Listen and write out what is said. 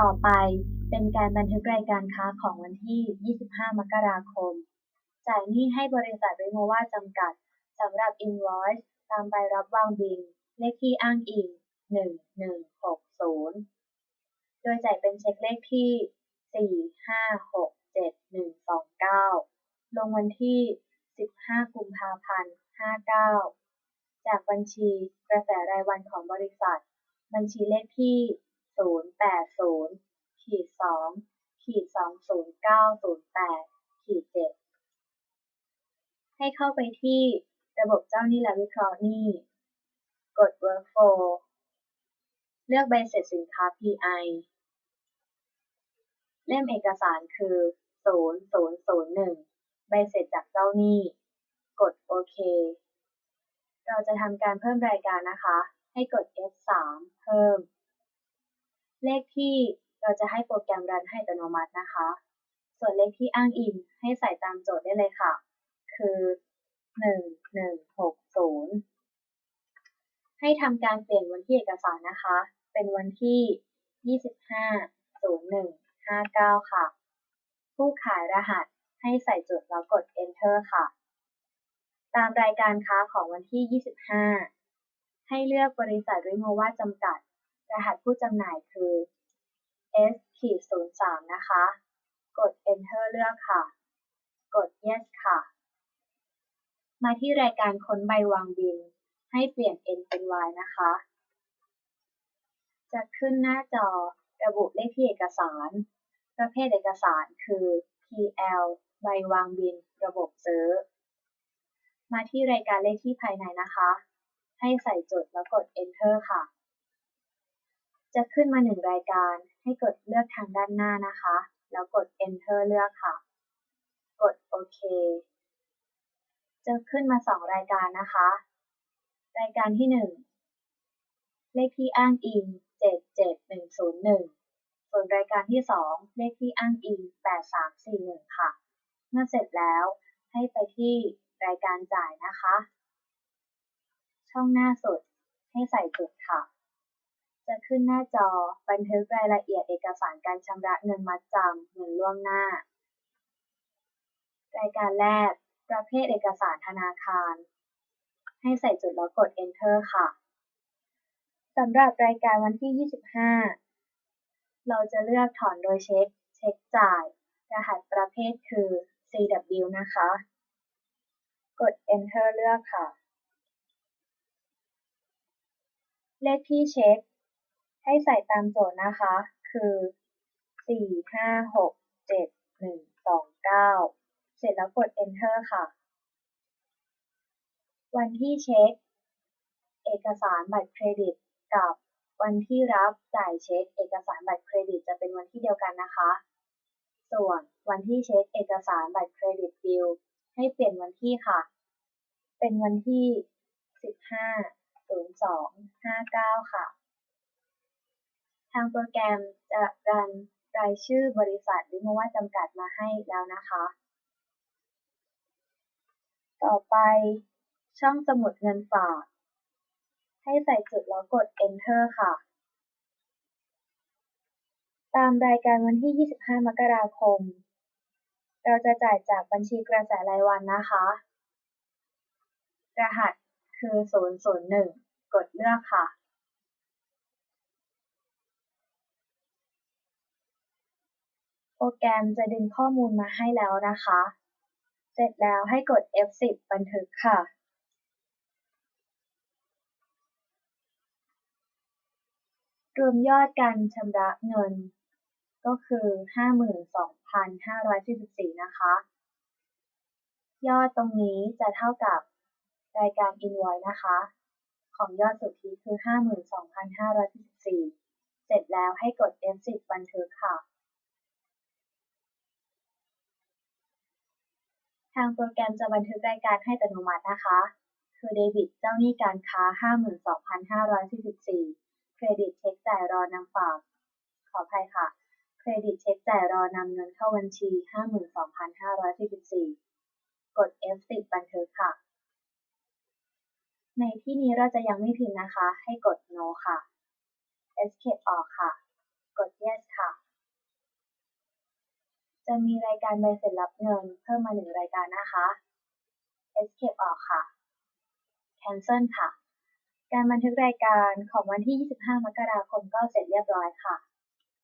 ต่อไปเป็นการบันทึกรายการค้าของวันที่ 25 มกราคม จ่ายหนี้ให้บริษัทริโมวาจำกัดสำหรับ invoice ตามใบรับวางบิน เลขที่อ้างอิง 1160 โดยจ่ายเป็นเช็คเลขที่ 4567129 ลงวันที่ 15 กุมภาพันธ์ 59 จากบัญชีกระแสรายวันของบริษัท บัญชีเลขที่ 080ขีด2ขีด20908ขีด7ให้เข้าไปที่ระบบเจ้าหนี้และวิเคราะห์หนี้ กด Workflow เลือกใบเสร็จสินค้า PI เล่มเอกสารคือ 0001 ใบเสร็จจากเจ้าหนี้ กดโอเค เราจะทำการเพิ่มรายการนะคะ ให้กด F3 เพิ่ม เลขที่เราจะให้โปรแกรมรันให้อัตโนมัตินะคะ ส่วนเลขที่อ้างอิงให้ใส่ตามโจทย์ได้เลยค่ะ คือ 1160 ให้ทำการเปลี่ยนวันที่เอกสารนะคะ เป็นวันที่ 25.01.59 ค่ะ ผู้ขายรหัสให้ใส่จุดแล้วกด Enter ค่ะ ตามรายการค้าของวันที่ 25 ให้เลือกบริษัทริโมวาจำกัด รหัสผู้จำหน่ายคือ S-03 นะคะ กด Enter เลือกค่ะ กด Yes ค่ะ มาที่รายการค้นใบวางบิน ให้เปลี่ยน N เป็น Y นะคะ จะขึ้นหน้าจอระบุเลขที่เอกสาร ประเภทเอกสารคือ PL ใบวางบิน ระบบซื้อ มาที่รายการเลขที่ภายในนะคะ ให้ใส่จุดแล้วกด Enter ค่ะ จะขึ้นมาหนึ่งรายการ ให้กดเลือกทางด้านหน้านะคะ แล้วกด Enter เลือกค่ะ กดโอเค จะขึ้นมาสองรายการนะคะ รายการที่1เลขที่อ้างอิง 77101 ส่วนรายการที่ 2 เลขที่อ้างอิง 8341 ค่ะ เมื่อเสร็จแล้วให้ไปที่รายการจ่ายนะคะ ช่องหน้าสุดให้ใส่จุดค่ะ ขึ้นหน้าจอ บันทึกรายละเอียดเอกสารการชำระเงินมัดจำเงินล่วงหน้า รายการแรก ประเภทเอกสารธนาคาร ให้ใส่จุดแล้วกด Enter ค่ะสำหรับรายการวันที่ 25 เราจะเลือกถอนโดยเช็ค เช็คจ่าย รหัสประเภทคือ CW นะคะ กด Enter เลือกค่ะ เลขที่เช็ค ให้ใส่ตามโจทย์นะคะ คือ4567129เสร็จแล้วกด Enter ค่ะ วันที่เช็ค เอกสารบัตรเครดิตกับวันที่รับจ่ายเช็ค เอกสารบัตรเครดิตจะเป็นวันที่เดียวกันนะคะ ส่วนวันที่เช็คเอกสารบัตรเครดิตบิลให้เปลี่ยนวันที่ค่ะ เป็นวันที่ 15.02.59 ค่ะ ทางโปรแกรมจะรันรายชื่อบริษัทหริโมวาจำกัดมาให้แล้วนะคะ ต่อไปช่องสมุดเงินฝาก ให้ใส่จุดแล้วกด Enter ค่ะ ตามรายการวันที่ 25 มกราคม เราจะจ่ายจากบัญชีกระแสรายวันนะคะ รหัสคือ 001 กดเลือกค่ะ โปรแกรมจะดึงข้อมูลมาให้แล้วนะคะ เสร็จแล้วให้กด F10 บันทึกค่ะ รวมยอดการชำระเงิน ก็คือ 52,544 นะคะ ยอดตรงนี้จะเท่ากับรายการ invoice นะคะ ของยอดสุทธิคือ 52,544 เสร็จแล้วให้กด F10 บันทึกค่ะางโปรแกรมจะบันทึกรายการให้อัตโนมัตินะคะ คือเดบิตเจ้าหนี้การค้า 52,544 เครดิตเช็คจ่ายรอนำฝาก ขออภัยค่ะ เครดิตเช็คจ่ายรอนำเงินเข้าบัญชี 52,544 กด F10 บันทึกค่ะ ในที่นี้เราจะยังไม่พิมพ์นะคะ ให้กด No ค่ะ Escape ออกค่ะ กด Yes ค่ะ จะมีรายการใบเสร็จรับเงินเพิ่มมาหนึ่งรายการนะคะ Escape ออกค่ะ Cancel ค่ะ การบันทึกรายการของวันที่ 25 มกราคมก็เสร็จเรียบร้อยค่ะ